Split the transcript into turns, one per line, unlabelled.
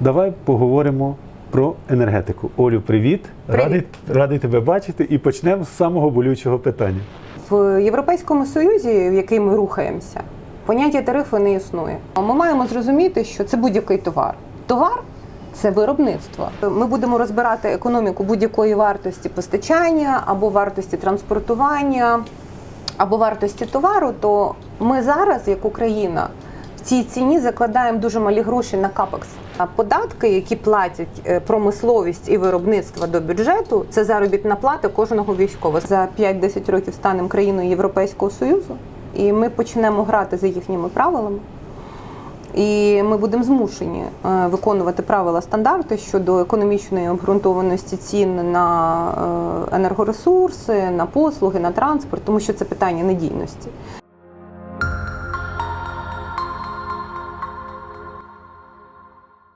Давай поговоримо про енергетику. Олю, привіт.
Привіт.
Радий, радий тебе бачити. І почнемо з самого болючого питання.
В Європейському Союзі, в який ми рухаємося, поняття тарифу не існує. Ми маємо зрозуміти, що це будь-який товар. Товар це виробництво. Ми будемо розбирати економіку будь-якої вартості постачання або вартості транспортування, або вартості товару. То ми зараз, як Україна, цій ціні закладаємо дуже малі гроші на капекс. А податки, які платять е, промисловість і виробництво до бюджету, це заробітна плата кожного військового. За 5-10 років станемо країною Європейського Союзу, і ми почнемо грати за їхніми правилами. І ми будемо змушені е, виконувати правила стандарти щодо економічної обґрунтованості цін на е, енергоресурси, на послуги, на транспорт, тому що це питання надійності.